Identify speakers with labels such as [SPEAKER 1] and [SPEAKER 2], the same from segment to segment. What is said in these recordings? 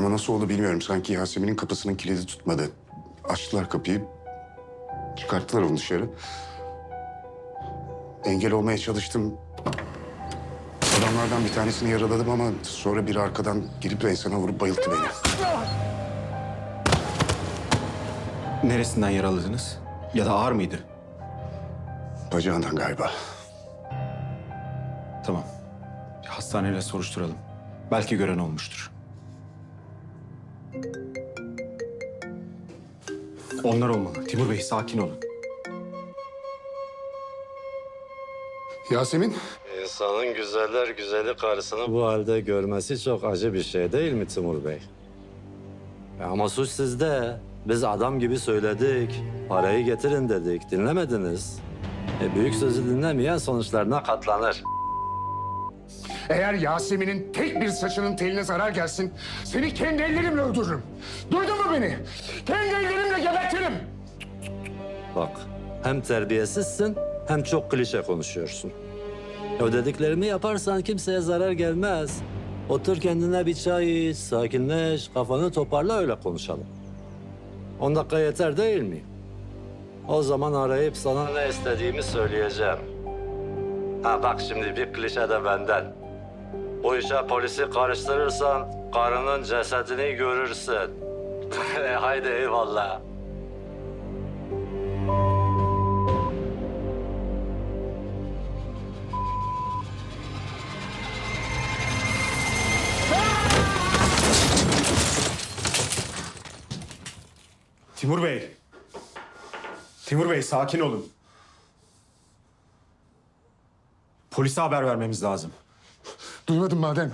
[SPEAKER 1] Ama nasıl oldu bilmiyorum. Sanki Yasemin'in kapısının kilidi tutmadı. Açtılar kapıyı. Çıkarttılar onu dışarı. Engel olmaya çalıştım. Adamlardan bir tanesini yaraladım ama sonra biri arkadan girip enseme vurup bayılttı beni.
[SPEAKER 2] Neresinden yaraladınız? Ya da ağır mıydı?
[SPEAKER 1] Bacağından galiba.
[SPEAKER 2] Tamam. Hastaneyle soruşturalım. Belki gören olmuştur. Onlar olmalı. Timur Bey sakin olun.
[SPEAKER 1] Yasemin,
[SPEAKER 3] İnsanın güzeller güzeli karısını bu halde görmesi çok acı bir şey değil mi Timur Bey? E Ama suç sizde. Biz adam gibi söyledik. Parayı getirin dedik. Dinlemediniz. E büyük sözü dinlemeyen sonuçlarına katlanır.
[SPEAKER 1] Eğer Yasemin'in tek bir saçının teline zarar gelsin... ...seni kendi ellerimle öldürürüm. Duydun mu beni? Kendi ellerimle gebertirim.
[SPEAKER 3] Bak hem terbiyesizsin hem çok klişe konuşuyorsun. O dediklerimi yaparsan kimseye zarar gelmez. Otur kendine bir çay iç, sakinleş, kafanı toparla öyle konuşalım. On dakika yeter değil mi? O zaman arayıp sana ne istediğimi söyleyeceğim. Ha bak şimdi bir klişe de benden. Bu işe polisi karıştırırsan karının cesedini görürsün. Haydi eyvallah.
[SPEAKER 2] Timur Bey. Timur Bey sakin olun. Polise haber vermemiz lazım.
[SPEAKER 1] Duymadın madem.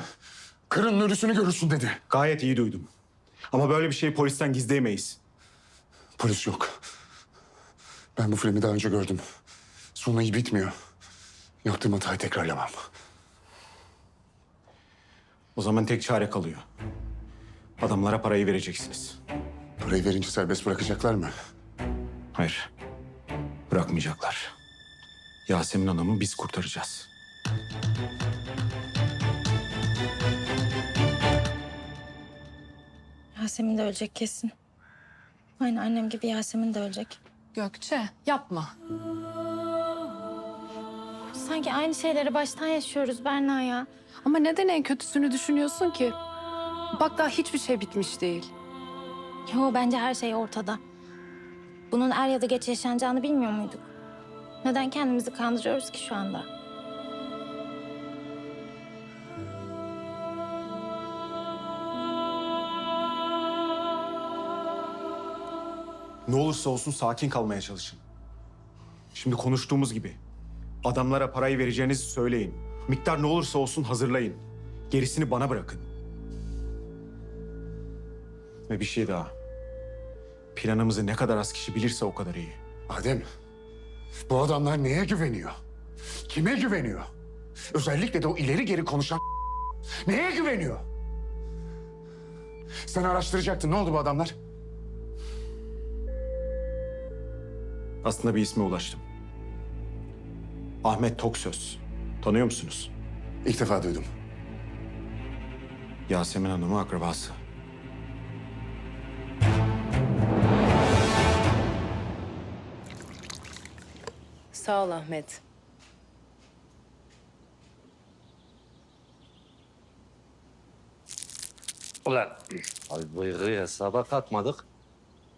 [SPEAKER 1] Kırın ölüsünü görürsün dedi.
[SPEAKER 2] Gayet iyi duydum. Ama böyle bir şeyi polisten gizleyemeyiz.
[SPEAKER 1] Polis yok. Ben bu filmi daha önce gördüm. Sonu iyi bitmiyor. Yaptığım hatayı tekrarlamam.
[SPEAKER 2] O zaman tek çare kalıyor. Adamlara parayı vereceksiniz.
[SPEAKER 1] Parayı verince serbest bırakacaklar mı?
[SPEAKER 2] Hayır. Bırakmayacaklar. Yasemin Hanım'ı biz kurtaracağız.
[SPEAKER 4] Yasemin de ölecek kesin. Aynı annem gibi Yasemin de ölecek.
[SPEAKER 5] Gökçe yapma.
[SPEAKER 4] Sanki aynı şeyleri baştan yaşıyoruz Berna ya.
[SPEAKER 5] Ama neden en kötüsünü düşünüyorsun ki? Bak daha hiçbir şey bitmiş değil.
[SPEAKER 4] Yo bence her şey ortada. Bunun er ya da geç yaşanacağını bilmiyor muyduk? Neden kendimizi kandırıyoruz ki şu anda?
[SPEAKER 2] Ne olursa olsun sakin kalmaya çalışın. Şimdi konuştuğumuz gibi adamlara parayı vereceğinizi söyleyin. Miktar ne olursa olsun hazırlayın. Gerisini bana bırakın. Ve bir şey daha. Planımızı ne kadar az kişi bilirse o kadar iyi.
[SPEAKER 1] Adem, bu adamlar neye güveniyor? Kime güveniyor? Özellikle de o ileri geri konuşan neye güveniyor? Sen araştıracaktın. Ne oldu bu adamlar?
[SPEAKER 2] Aslında bir isme ulaştım. Ahmet Toksöz. Tanıyor musunuz?
[SPEAKER 1] İlk defa duydum.
[SPEAKER 2] Yasemin Hanım'ın akrabası.
[SPEAKER 6] Sağ ol Ahmet.
[SPEAKER 3] Ulan abi bıyığı hesaba katmadık.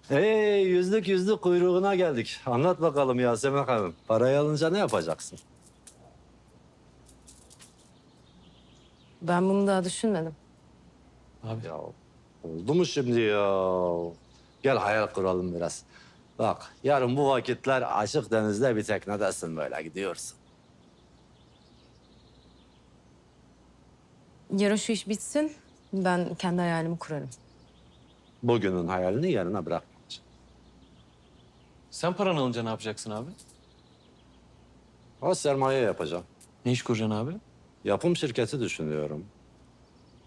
[SPEAKER 3] Hey yüzlük yüzlük kuyruğuna geldik. Anlat bakalım Yasemin Hanım. Parayı alınca ne yapacaksın?
[SPEAKER 6] Ben bunu daha düşünmedim.
[SPEAKER 3] Ya oldu mu şimdi ya? Gel hayal kuralım biraz. Bak yarın bu vakitler açık denizde bir teknedesin böyle gidiyorsun.
[SPEAKER 6] Yarın şu iş bitsin. Ben kendi hayalimi kurarım.
[SPEAKER 3] Bugünün hayalini yarına bırakmayacaksın.
[SPEAKER 7] Sen paranı alınca ne yapacaksın abi?
[SPEAKER 3] O sermaye yapacağım.
[SPEAKER 7] Ne iş kuracaksın abi?
[SPEAKER 3] Yapım şirketi düşünüyorum.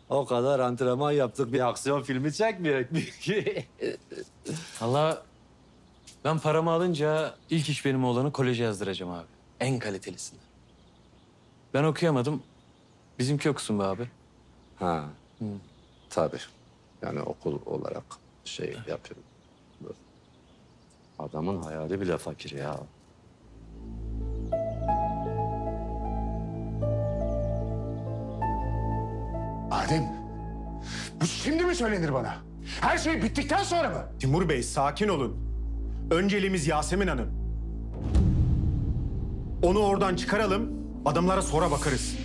[SPEAKER 3] O kadar antrenman yaptık bir aksiyon filmi çekmeyecek mi ki?
[SPEAKER 7] Allah ben paramı alınca ilk iş benim oğlanı koleje yazdıracağım abi. En kalitelisini. Ben okuyamadım. Bizimki okusun be abi.
[SPEAKER 3] ha, tabii. Yani okul olarak şey yapıyorum. Adamın hayali bile fakir ya.
[SPEAKER 1] Adem, bu şimdi mi söylenir bana? Her şey bittikten sonra mı?
[SPEAKER 2] Timur Bey sakin olun. Önceliğimiz Yasemin Hanım. Onu oradan çıkaralım, adamlara sonra bakarız.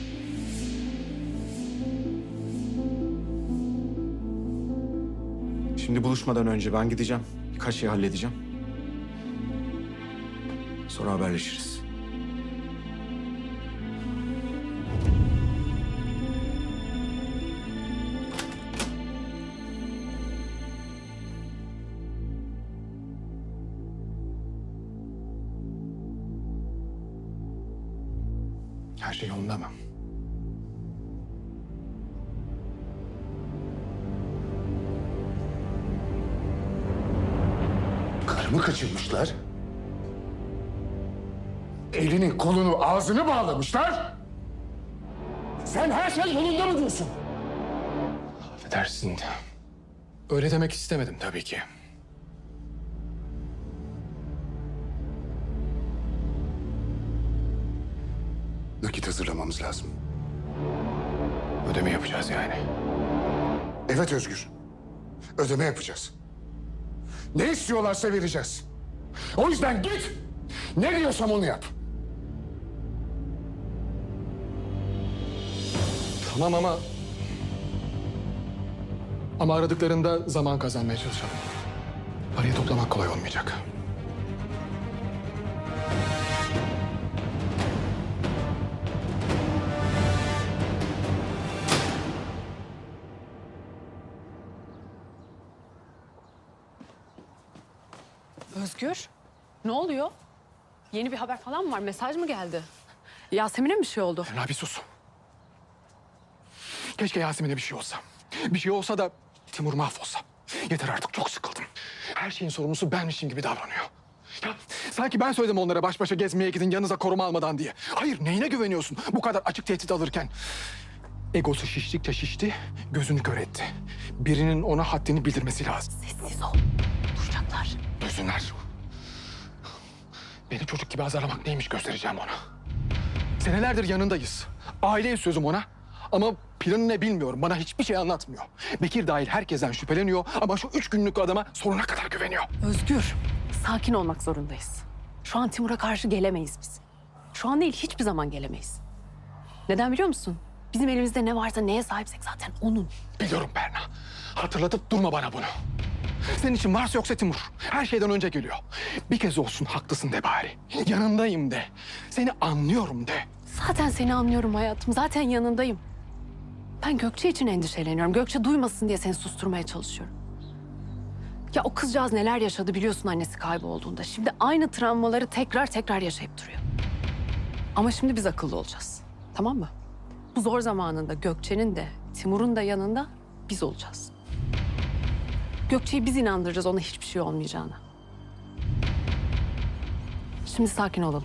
[SPEAKER 2] Şimdi buluşmadan önce ben gideceğim. Birkaç şey halledeceğim. Sonra haberleşiriz.
[SPEAKER 1] Her şey yolunda mı? Karımı kaçırmışlar. Elini, kolunu, ağzını bağlamışlar. Sen her şey yolunda mı diyorsun?
[SPEAKER 8] Affedersin. Öyle demek istemedim tabii ki.
[SPEAKER 1] Nakit hazırlamamız lazım.
[SPEAKER 8] Ödeme yapacağız yani.
[SPEAKER 1] Evet Özgür. Ödeme yapacağız. Ne istiyorlarsa vereceğiz. O yüzden git. Ne diyorsam onu yap.
[SPEAKER 8] Tamam ama... Ama aradıklarında zaman kazanmaya çalışalım. Parayı toplamak kolay olmayacak.
[SPEAKER 5] Özgür, ne oluyor? Yeni bir haber falan mı var? Mesaj mı geldi? Yasemin'e mi bir şey oldu?
[SPEAKER 8] Berna bir sus. Keşke Yasemin'e bir şey olsa. Bir şey olsa da Timur mahvolsa. Yeter artık çok sıkıldım. Her şeyin sorumlusu benmişim gibi davranıyor. Ya sanki ben söyledim onlara baş başa gezmeye gidin yanınıza koruma almadan diye. Hayır neyine güveniyorsun bu kadar açık tehdit alırken? Egosu şiştikçe şişti, gözünü kör etti. Birinin ona haddini bildirmesi lazım.
[SPEAKER 5] Sessiz ol. Duracaklar.
[SPEAKER 8] Duysunlar. Beni çocuk gibi azarlamak neymiş göstereceğim ona. Senelerdir yanındayız. Aile sözüm ona. Ama planı ne bilmiyorum. Bana hiçbir şey anlatmıyor. Bekir dahil herkesten şüpheleniyor ama şu üç günlük adama sonuna kadar güveniyor.
[SPEAKER 5] Özgür, sakin olmak zorundayız. Şu an Timur'a karşı gelemeyiz biz. Şu an değil, hiçbir zaman gelemeyiz. Neden biliyor musun? Bizim elimizde ne varsa neye sahipsek zaten onun.
[SPEAKER 8] Biliyorum Berna. Hatırlatıp durma bana bunu. Senin için varsa yoksa Timur. Her şeyden önce geliyor. Bir kez olsun haklısın de bari. Yanındayım de. Seni anlıyorum de.
[SPEAKER 5] Zaten seni anlıyorum hayatım. Zaten yanındayım. Ben Gökçe için endişeleniyorum. Gökçe duymasın diye seni susturmaya çalışıyorum. Ya o kızcağız neler yaşadı biliyorsun annesi kaybolduğunda. Şimdi aynı travmaları tekrar tekrar yaşayıp duruyor. Ama şimdi biz akıllı olacağız. Tamam mı? Bu zor zamanında Gökçe'nin de Timur'un da yanında biz olacağız. Gökçe'yi biz inandıracağız ona hiçbir şey olmayacağına. Şimdi sakin olalım.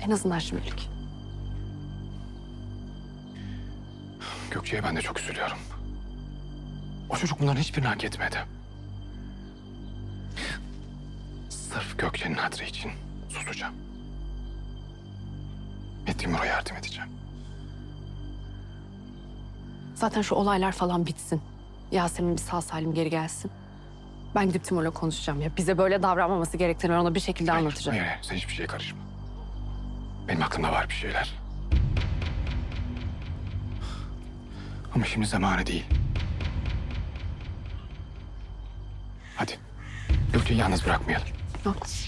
[SPEAKER 5] En azından şimdilik.
[SPEAKER 8] Gökçe'ye ben de çok üzülüyorum. O çocuk bunların hiçbirini hak etmedi. Sırf Gökçe'nin hatırı için susacağım. Ve Timur'a yardım edeceğim.
[SPEAKER 5] Zaten şu olaylar falan bitsin. Yasemin bir sağ salim geri gelsin. Ben gidip Timur'la konuşacağım ya. Bize böyle davranmaması gerektiğini ben ona bir şekilde
[SPEAKER 8] Hayır,
[SPEAKER 5] anlatacağım.
[SPEAKER 8] Hayır, hayır, sen hiçbir şeye karışma. Benim aklımda var bir şeyler. Ama şimdi zamanı değil. Hadi. Gökçe'yi yalnız bırakmayalım.
[SPEAKER 5] Haklısın.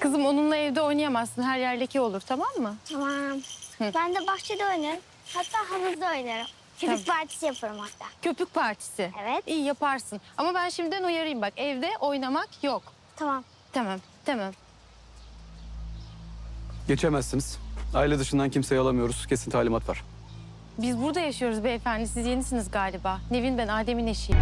[SPEAKER 9] Kızım onunla evde oynayamazsın. Her yer leke olur tamam mı?
[SPEAKER 10] Tamam. Ben de bahçede oynarım. Hatta havuzda oynarım. Köpük partisi yaparım hatta.
[SPEAKER 9] Köpük partisi.
[SPEAKER 10] Evet.
[SPEAKER 9] İyi yaparsın. Ama ben şimdiden uyarayım bak. Evde oynamak yok.
[SPEAKER 10] Tamam.
[SPEAKER 9] Tamam, tamam.
[SPEAKER 11] Geçemezsiniz. Aile dışından kimseyi alamıyoruz. Kesin talimat var.
[SPEAKER 9] Biz burada yaşıyoruz beyefendi. Siz yenisiniz galiba. Nevin ben Adem'in eşiyim.